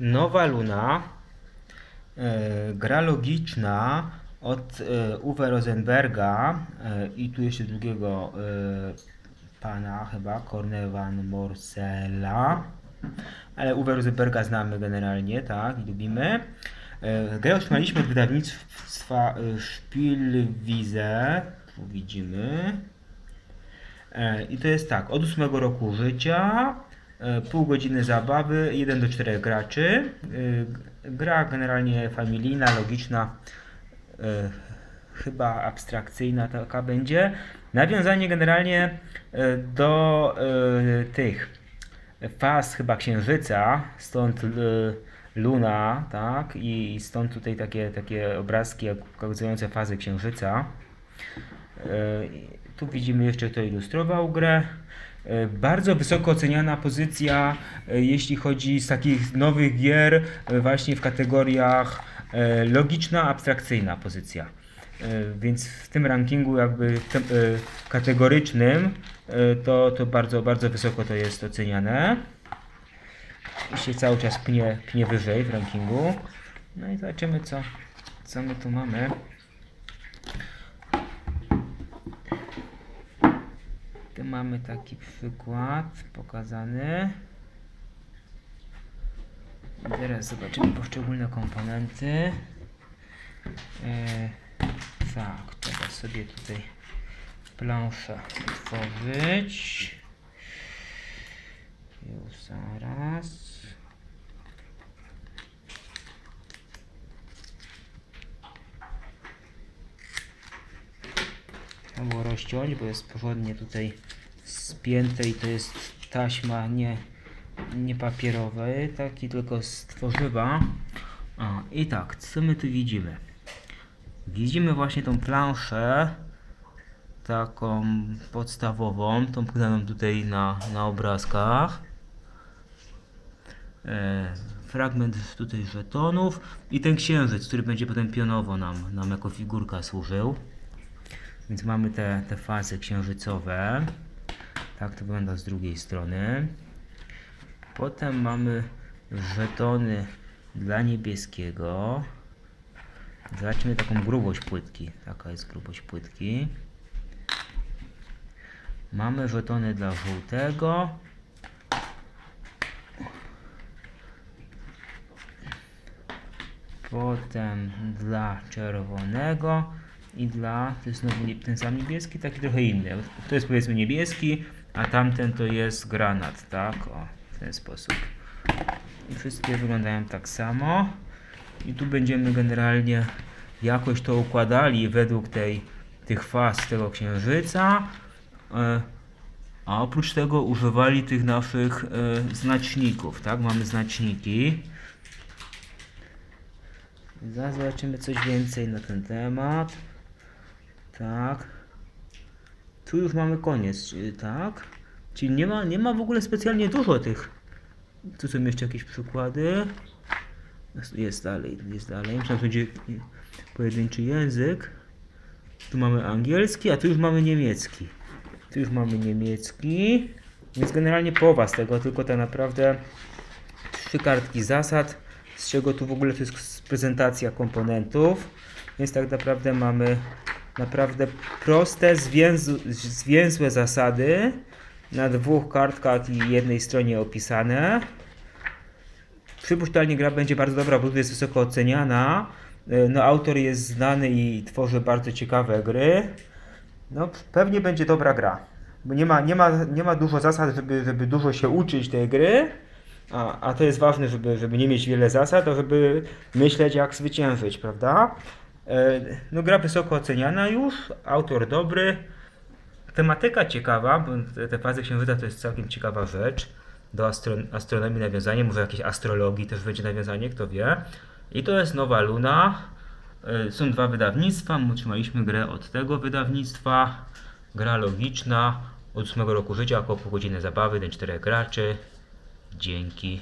Nowa Luna, e, gra logiczna od e, Uwe Rosenberga e, i tu jeszcze drugiego pana chyba, Corne van Morsela. Ale Uwe Rosenberga znamy generalnie, tak, i lubimy. Grę otrzymaliśmy od wydawnictwa Spielwiese, tu widzimy. I to jest tak, od 8 roku życia, pół godziny zabawy, 1 do 4 graczy. E, Gra generalnie familijna, logiczna, e, chyba abstrakcyjna taka będzie. Nawiązanie generalnie e, do e, tych faz chyba księżyca, stąd e, luna, tak, i stąd tutaj takie, takie obrazki pokazujące fazy księżyca. E, Tu widzimy jeszcze, kto ilustrował grę. E, Bardzo wysoko oceniana pozycja, e, jeśli chodzi z takich nowych gier, e, właśnie w kategoriach logiczna, abstrakcyjna pozycja. Więc w tym rankingu jakby kategorycznym to, to bardzo, bardzo wysoko to jest oceniane. I się cały czas pnie, pnie wyżej w rankingu. No i zobaczymy co, co my tu mamy. Tu mamy taki przykład pokazany. Teraz zobaczymy poszczególne komponenty. E, tak, trzeba sobie tutaj planszę utworzyć. Już zaraz. Trzeba było rozciąć, bo jest porządnie tutaj spięte i to jest taśma nie, nie papierowa, taki tylko z tworzywa. I tak, co my tu widzimy? Widzimy właśnie tą planszę taką podstawową, tą pokazaną tutaj na, na obrazkach. E, fragment tutaj żetonów i ten księżyc, który będzie potem pionowo nam, nam jako figurka służył. Więc mamy te, te fazy księżycowe. Tak to wygląda z drugiej strony. Potem mamy żetony dla niebieskiego. Zobaczmy taką grubość płytki. Taka jest grubość płytki. Mamy żetony dla żółtego. Potem dla czerwonego i dla, to jest znowu ten sam niebieski, taki trochę inny. To jest powiedzmy niebieski, a tamten to jest granat, tak? O, w ten sposób. I wszystkie wyglądają tak samo. I tu będziemy generalnie jakoś to układali według tej, tych faz tego księżyca. E, a oprócz tego używali tych naszych e, znaczników, tak? Mamy znaczniki. Zaraz zobaczymy coś więcej na ten temat. Tak. Tu już mamy koniec, czyli tak. Czyli nie ma, nie ma w ogóle specjalnie dużo tych. Tu są jeszcze jakieś przykłady. Jest- dalej, jest dalej. Myślałem, że będzie pojedynczy język. Tu mamy angielski, a tu już mamy niemiecki. Tu już mamy niemiecki. Więc generalnie połowa z tego, tylko tak naprawdę trzy kartki zasad, z czego tu w ogóle to jest prezentacja komponentów. Więc tak naprawdę mamy naprawdę proste, zwięzłe, zwięzłe zasady na dwóch kartkach i jednej stronie opisane. Przypuszczalnie gra będzie bardzo dobra, bo jest wysoko oceniana. E, No, autor jest znany i tworzy bardzo ciekawe gry. No, pewnie będzie dobra gra. Bo nie ma, nie ma, nie ma dużo zasad, żeby, żeby dużo się uczyć tej gry. A, a to jest ważne, żeby, żeby nie mieć wiele zasad, a żeby myśleć jak zwyciężyć, prawda? E, No gra wysoko oceniana już, autor dobry, tematyka ciekawa, bo te, fazy księżyca to jest całkiem ciekawa rzecz. Do astro, astronomii nawiązanie, może jakieś astrologii też będzie nawiązanie, kto wie. I to jest Nowa Luna. E, Są dwa wydawnictwa, my otrzymaliśmy grę od tego wydawnictwa. Gra logiczna, od 8 roku życia, około pół godziny zabawy, do 4 graczy. Dzięki.